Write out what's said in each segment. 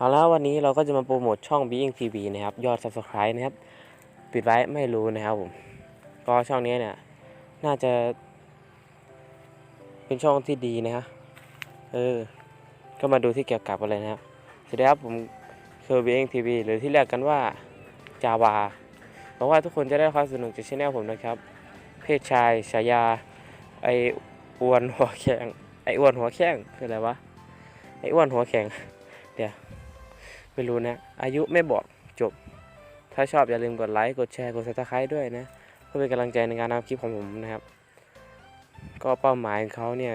เอาแล้ววันนี้เราก็จะมาโปรโมทช่อง Being TV นะครับ ยอด Subscribe นะครับ ปิดไว้ไม่รู้นะครับผม ก็ช่องนี้เนี่ย น่าจะ เป็นช่องที่ดีนะครับเออ ก็มาดูที่เกี่ยวกับอะไรนะครับสวัสดีครับผมคือ Being TV หรือที่เรียกกันว่าจาวาหวังว่าทุกคนจะได้ความสนุกจากช่องผมนะครับ เพศชายฉายา ไออ้วนหัวแข็งไออ้วนหัวแข็งคืออะไรวะไออ้วนหัวแข็งเดี๋ยว ไม่รู้นะ อายุไม่บอกจบ ถ้าชอบอย่าลืมกดไลค์ กดแชร์ กดซับสไครต์ด้วยนะ เพื่อเป็นกำลังใจในการทำคลิปของผมนะครับ ก็เป้าหมายของเขาเนี่ย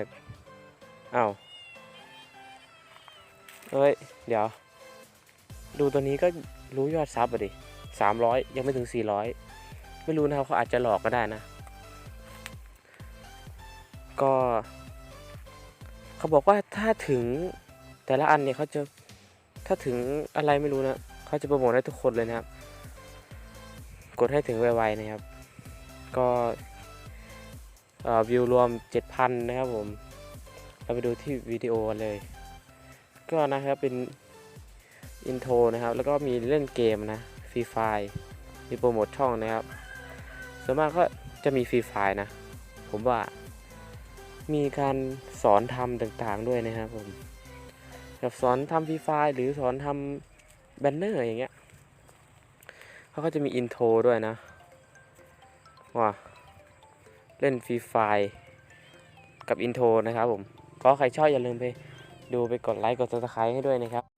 อ้าวเอ้ย เดี๋ยว ดูตัวนี้ก็รู้ยอดซับอะดิสามร้อยยังไม่ถึงสี่ร้อยไม่รู้นะครับเขาอาจจะหลอกก็ได้นะ ก็ เขาบอกว่าถ้าถึงแต่ละอันเนี่ยเขาจะ ถ้าถึงอะไรไม่รู้นะเขาจะโปรโมทให้ทุกคนเลยนะครับ กดให้ถึงไวๆนะครับ ก็วิวรวม 7,000 นะครับผม เราไปดูที่วิดีโอกันเลย ก็นะครับเป็นอินโทรนะครับ แล้วก็มีเล่นเกมนะฟรีไฟมีโปรโมทช่องนะครับส่วนมากก็จะมีฟรีไฟนะ ผมว่ามีการสอนทำต่างๆด้วยนะครับผม แบบสอนทำฟรีไฟล์หรือสอนทำแบนเนอร์อย่างเงี้ยเขาก็จะมีอินโทรด้วยนะว่าเล่นฟรีไฟล์กับอินโทรนะครับผม ก็ใครชอบอย่าลืมไปดูไปกดไลค์กดซับสไครต์ให้ด้วยนะครับ